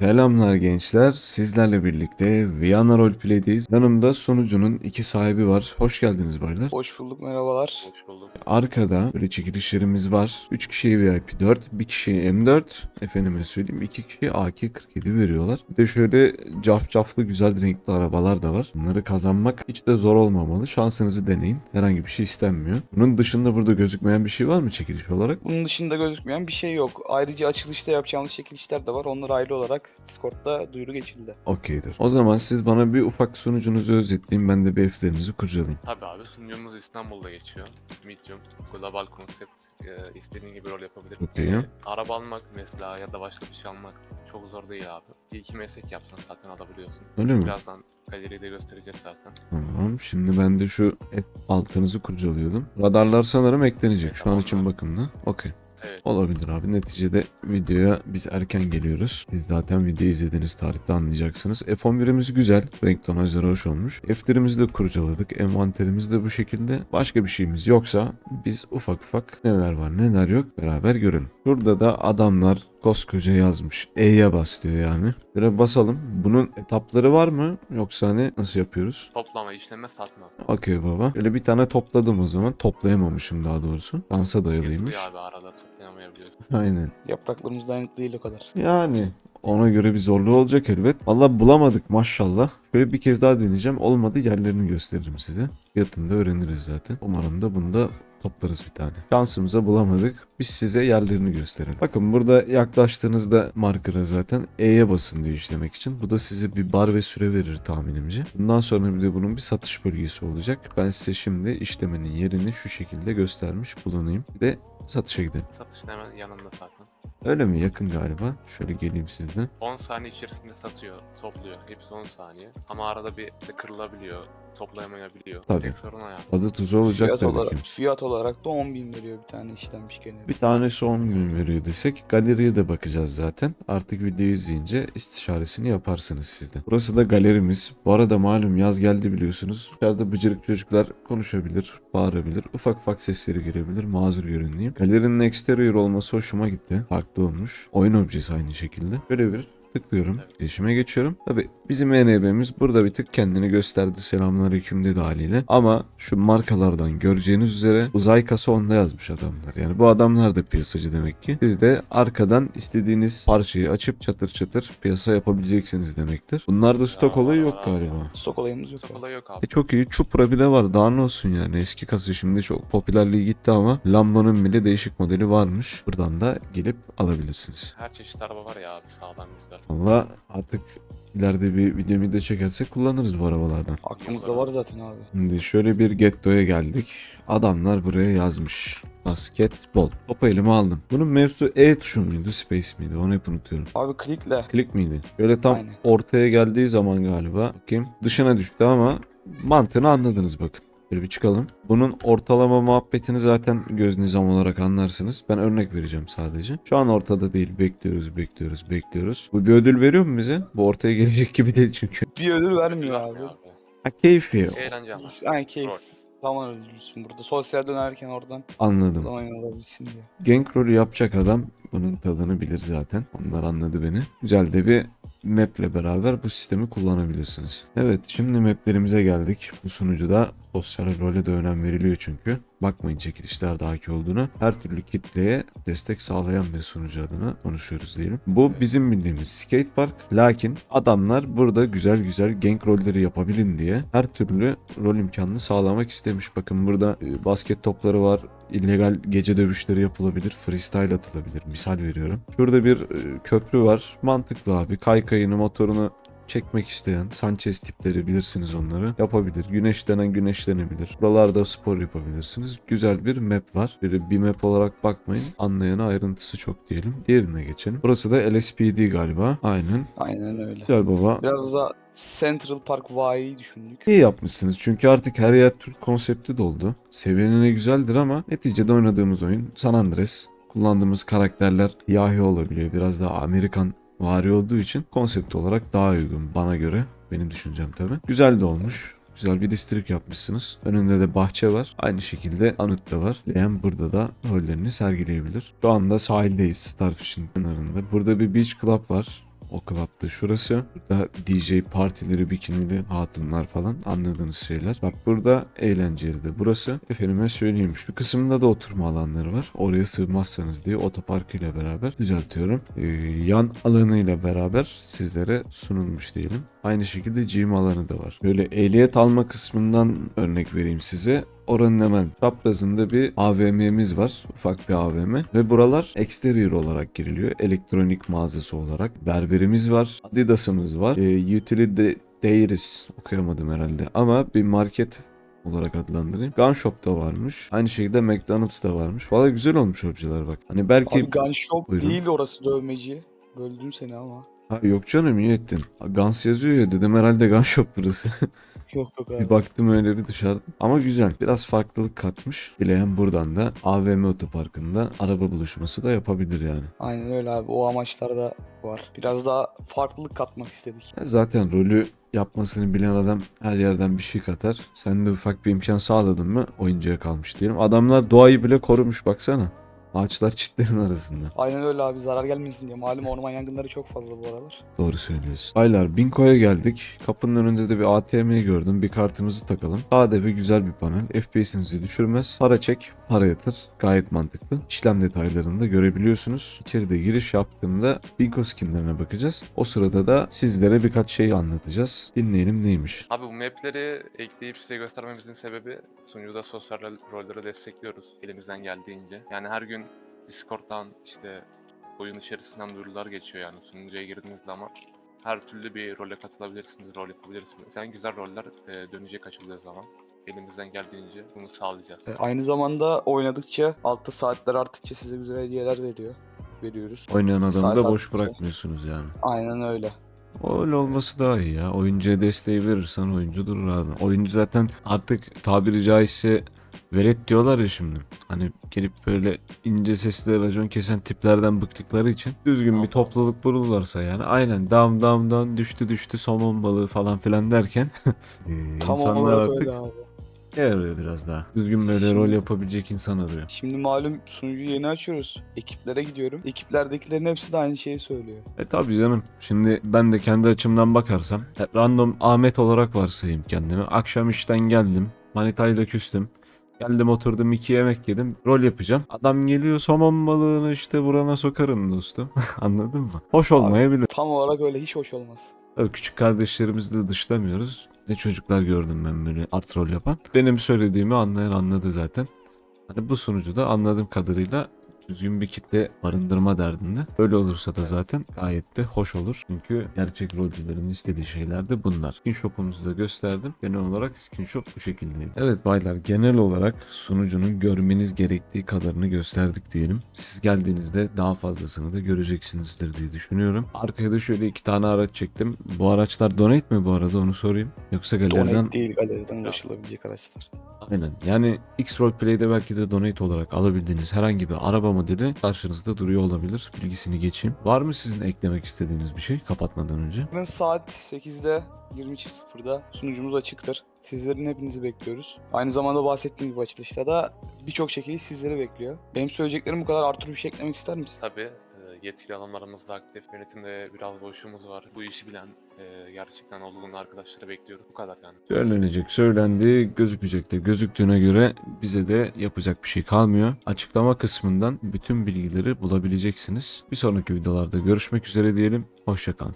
Selamlar gençler. Sizlerle birlikte Viyana Roleplay'deyiz. Yanımda sunucunun iki sahibi var. Hoş geldiniz baylar. Hoş bulduk merhabalar. Hoş bulduk. Arkada böyle çekilişlerimiz var. 3 kişiye VIP 4, 1 kişiye M4, efendime söyleyeyim 2 kişiye AK-47 veriyorlar. Bir de şöyle cafcaflı güzel renkli arabalar da var. Bunları kazanmak hiç de zor olmamalı. Şansınızı deneyin. Herhangi bir şey istenmiyor. Bunun dışında burada gözükmeyen bir şey var mı çekiliş olarak? Bunun dışında gözükmeyen bir şey yok. Ayrıca açılışta yapacağımız çekilişler de var. Onlar ayrı olarak Discord'da duyuru geçildi. Okeydir. O zaman siz bana bir ufak sunucunuzu özetleyin. Ben de bir F'lerinizi kurcalayayım. Tabii abi sunucumuz İstanbul'da geçiyor. Medium, global konsept, e, istediğin gibi rol yapabilir. Okey. E, araba almak mesela ya da başka bir şey almak çok zor değil abi. Bir iki meslek yapsan zaten alabiliyorsun. Öyle mi? Birazdan galeriyi de göstereceğiz zaten. Tamam. Şimdi ben de şu F altınızı kurcalıyordum. Radarlar sanırım eklenecek. Şu an için Tamam. bakımda. Okey. Evet. Olabilir abi. Neticede videoya biz erken geliyoruz. Siz zaten videoyu izlediğiniz tarihte anlayacaksınız. F11'imiz güzel. Renk tonajları hoş olmuş. F'lerimizi de kurcaladık. Envanterimiz de bu şekilde. Başka bir şeyimiz yoksa biz ufak ufak neler var neler yok beraber görelim. Burada da adamlar koskoca yazmış. E'ye bas diyor yani. Böyle basalım. Bunun etapları var mı? Yoksa hani nasıl yapıyoruz? Toplama, işleme, satma. Okey baba. Böyle bir tane topladım o zaman. Toplayamamışım daha doğrusu. Dansa dayalıymış. Getiriyor abi arada. Aynen. Yapraklarımız dayanıklı değil o kadar. Yani ona göre bir zorluğu olacak elbet. Valla bulamadık maşallah. Şöyle bir kez daha deneyeceğim. Olmadı yerlerini gösteririm size. Fiyatını da öğreniriz zaten. Umarım da bunda toplarız bir tane. Şansımıza bulamadık. Biz size yerlerini gösterelim. Bakın burada yaklaştığınızda markera zaten E'ye basın diyor işlemek için. Bu da size bir bar ve süre verir tahminimce. Bundan sonra bir de bunun bir satış bölgesi olacak. Ben size şimdi işlemenin yerini şu şekilde göstermiş bulunayım. Bir de satışa gidelim. Satış da hemen yanında zaten. Öyle mi? Yakın galiba. Şöyle geleyim sizden. 10 saniye içerisinde satıyor, topluyor. Hepsi 10 saniye. Ama arada bir de kırılabiliyor, toplayamayabiliyor. Tabii. Tek sorun o yani. Adı tuzu olacak Fiyat tabii olarak, ki. fiyat olarak da 10 bin veriyor bir tane işlenmiş gene. Bir tanesi 10 gün veriyor desek galeriye de bakacağız zaten. Artık videoyu izleyince istişaresini yaparsınız sizde. Burası da galerimiz. Bu arada malum yaz geldi biliyorsunuz. Dışarıda bıcırık çocuklar konuşabilir, bağırabilir. Ufak ufak sesleri gelebilir. Mazur görüneyim. Galerinin exterior olması hoşuma gitti. Farklı olmuş. Oyun objesi aynı şekilde. Böyle bir tıklıyorum. Değişime geçiyorum. Tabi bizim ENB'miz burada bir tık kendini gösterdi. Selamünaleyküm dedi haliyle. Ama şu markalardan göreceğiniz üzere uzay kasa onda yazmış adamlar. Yani bu adamlar da piyasacı demek ki. Siz de arkadan istediğiniz parçayı açıp çatır çatır piyasa yapabileceksiniz demektir. Bunlarda stok olayı yok galiba. Stok olayımız yok. Olay yok E abi. çok iyi. Çupra bile var. Daha ne olsun yani. Eski kasa şimdi çok popülerliği gitti ama Lambo'nun bile değişik modeli varmış. Buradan da gelip alabilirsiniz. Her çeşit araba var ya abi sağdan güzel. Valla artık ileride bir video video çekersek kullanırız bu arabalardan. Aklımızda var zaten abi. Şimdi şöyle bir gettoya geldik. Adamlar buraya yazmış. Basketbol. Topu elime aldım. Bunun mevzusu E tuşu muydu, space miydi? Onu hep unutuyorum. Abi klikle. Klik miydi? Böyle tam Aynen. ortaya geldiği zaman galiba. Bakayım. Dışına düştü ama mantığını anladınız bakın. Böyle bir çıkalım. Bunun ortalama muhabbetini zaten göz nizam olarak anlarsınız. Ben örnek vereceğim sadece. Şu an ortada değil. Bekliyoruz, bekliyoruz, bekliyoruz. Bu bir ödül veriyor mu bize? Bu ortaya gelecek gibi değil çünkü. Bir ödül vermiyor Vermiyor abi. Ha keyfi. Eğlence ama. Yani keyif. Zaman öldürürsün burada. Sosyal dönerken oradan Anladım. zaman alabilsin diye. Gank rolü yapacak adam bunun tadını bilir zaten. Onlar anladı beni. Güzel de bir maple beraber bu sistemi kullanabilirsiniz. Evet şimdi maplerimize geldik. Bu sunucuda sosyal role de önem veriliyor çünkü. Bakmayın çekilişler dahaki olduğunu. Her türlü kitleye destek sağlayan bir sunucu adına konuşuyoruz diyelim. Bu bizim bildiğimiz skate park. Lakin adamlar burada güzel güzel gank rolleri yapabilin diye her türlü rol imkanını sağlamak istemiş. Bakın burada e, basket topları var, illegal gece dövüşleri yapılabilir, freestyle atılabilir. Misal veriyorum. Şurada bir e, köprü var. Mantıklı abi. Kaykayını, motorunu çekmek isteyen Sanchez tipleri bilirsiniz onları yapabilir. Güneşlenen güneşlenebilir. Buralarda spor yapabilirsiniz. Güzel bir map var. Bir, bir map olarak bakmayın. Anlayana ayrıntısı çok diyelim. Diğerine geçelim. Burası da LSPD galiba. Aynen. Aynen öyle. Güzel baba. Biraz da Central Park V'yi düşündük. İyi yapmışsınız çünkü artık her yer Türk konsepti doldu. Seviyenine güzeldir ama neticede oynadığımız oyun San Andreas. Kullandığımız karakterler siyahi olabiliyor. Biraz daha Amerikan vari olduğu için konsept olarak daha uygun bana göre. Benim düşüncem tabi. Güzel de olmuş. Güzel bir distrik yapmışsınız. Önünde de bahçe var. Aynı şekilde anıt da var. Leyen burada da rollerini sergileyebilir. Şu anda sahildeyiz Starfish'in kenarında. Burada bir beach club var. O club'da şurası. Burada DJ partileri, bikinileri, hatunlar falan anladığınız şeyler. Bak burada eğlenceli de burası. Efendime söyleyeyim şu kısımda da oturma alanları var. Oraya sığmazsanız diye otoparkıyla beraber düzeltiyorum. Ee, yan alanıyla beraber sizlere sunulmuş diyelim. Aynı şekilde gym alanı da var. Böyle ehliyet alma kısmından örnek vereyim size. Oranın hemen çaprazında bir AVM'miz var. Ufak bir AVM. Ve buralar exterior olarak giriliyor. Elektronik mağazası olarak. Berberimiz var. Adidas'ımız var. E, utility Dairies okuyamadım herhalde. Ama bir market olarak adlandırayım. Gun Shop da varmış. Aynı şekilde McDonald's da varmış. Valla güzel olmuş hocalar bak. Hani belki... Abi gun shop Buyurun. değil orası dövmeci. Böldüm seni ama. Ha, yok canım iyi ettin. Guns yazıyor ya dedim herhalde Gun Shop burası. Yok yok abi. Bir baktım öyle bir dışarıda. Ama güzel. Biraz farklılık katmış. Dileyen buradan da AVM otoparkında araba buluşması da yapabilir yani. Aynen öyle abi. O amaçlar da var. Biraz daha farklılık katmak istedik. Ya Zaten rolü yapmasını bilen adam her yerden bir şey katar. Sen de ufak bir imkan sağladın mı oyuncuya kalmış diyelim. Adamlar doğayı bile korumuş baksana. Ağaçlar çitlerin arasında. Aynen öyle abi. Zarar gelmesin diye. Malum orman yangınları çok fazla bu aralar. Doğru söylüyorsun. Aylar Binko'ya geldik. Kapının önünde de bir ATM'yi gördüm. Bir kartımızı takalım. Sade ve güzel bir panel. FPS'inizi düşürmez. Para çek, para yatır. Gayet mantıklı. İşlem detaylarını da görebiliyorsunuz. İçeride giriş yaptığımda Binko skinlerine bakacağız. O sırada da sizlere birkaç şey anlatacağız. Dinleyelim neymiş. Abi bu mapleri ekleyip size göstermemizin sebebi sunucuda sosyal rol- rolleri destekliyoruz elimizden geldiğince. Yani her gün Discord'dan işte oyun içerisinden duyurular geçiyor yani sunucuya girdiğiniz zaman her türlü bir role katılabilirsiniz, rol yapabilirsiniz. Yani güzel roller e, dönecek açıldığı zaman elimizden geldiğince bunu sağlayacağız. E, aynı zamanda oynadıkça altta saatler arttıkça size güzel hediyeler veriyor. Veriyoruz. Oynayan adamı Saat da boş arttıkça. bırakmıyorsunuz yani. Aynen öyle. Öyle olması daha iyi ya. Oyuncuya desteği verirsen oyuncu durur abi. Oyuncu zaten artık tabiri caizse velet diyorlar ya şimdi. Hani gelip böyle ince sesli racon kesen tiplerden bıktıkları için düzgün bir topluluk bulurlarsa yani aynen dam dam dam düştü düştü somon balığı falan filan derken Tam insanlar olarak artık öyle abi. arıyor biraz daha. Düzgün böyle rol yapabilecek insan arıyor. Şimdi malum sunucuyu yeni açıyoruz. Ekiplere gidiyorum. Ekiplerdekilerin hepsi de aynı şeyi söylüyor. E tabi canım. Şimdi ben de kendi açımdan bakarsam e, random Ahmet olarak varsayayım kendimi. Akşam işten geldim. Manitayla küstüm. Geldim oturdum iki yemek yedim. Rol yapacağım. Adam geliyor somon balığını işte burana sokarım dostum. Anladın mı? Hoş olmayabilir. Tam olarak öyle hiç hoş olmaz. Tabii küçük kardeşlerimizi de dışlamıyoruz. Ne çocuklar gördüm ben böyle art rol yapan. Benim söylediğimi anlayan anladı zaten. Hani bu sunucu da anladığım kadarıyla düzgün bir kitle barındırma derdinde. Öyle olursa da zaten gayet de hoş olur. Çünkü gerçek rolcülerin istediği şeyler de bunlar. Skin shop'umuzu da gösterdim. Genel olarak skin shop bu şekildeydi. Evet baylar genel olarak sunucunun görmeniz gerektiği kadarını gösterdik diyelim. Siz geldiğinizde daha fazlasını da göreceksinizdir diye düşünüyorum. Arkaya da şöyle iki tane araç çektim. Bu araçlar donate mi bu arada onu sorayım. Yoksa galeriden Donate değil galeriden ulaşılabilecek araçlar. Aynen. Yani X Roleplay'de belki de donate olarak alabildiğiniz herhangi bir araba modeli karşınızda duruyor olabilir. Bilgisini geçeyim. Var mı sizin eklemek istediğiniz bir şey kapatmadan önce? Yarın saat 8'de 20.00'da sunucumuz açıktır. Sizlerin hepinizi bekliyoruz. Aynı zamanda bahsettiğim gibi açılışta da birçok çekiliş sizleri bekliyor. Benim söyleyeceklerim bu kadar. Artur bir şey eklemek ister misin? Tabii yetkili alanlarımız da aktif, yönetimde biraz boşluğumuz var. Bu işi bilen e, gerçekten olgun arkadaşları bekliyoruz. Bu kadar yani. Söylenecek, söylendi, gözükecek de gözüktüğüne göre bize de yapacak bir şey kalmıyor. Açıklama kısmından bütün bilgileri bulabileceksiniz. Bir sonraki videolarda görüşmek üzere diyelim. Hoşçakalın.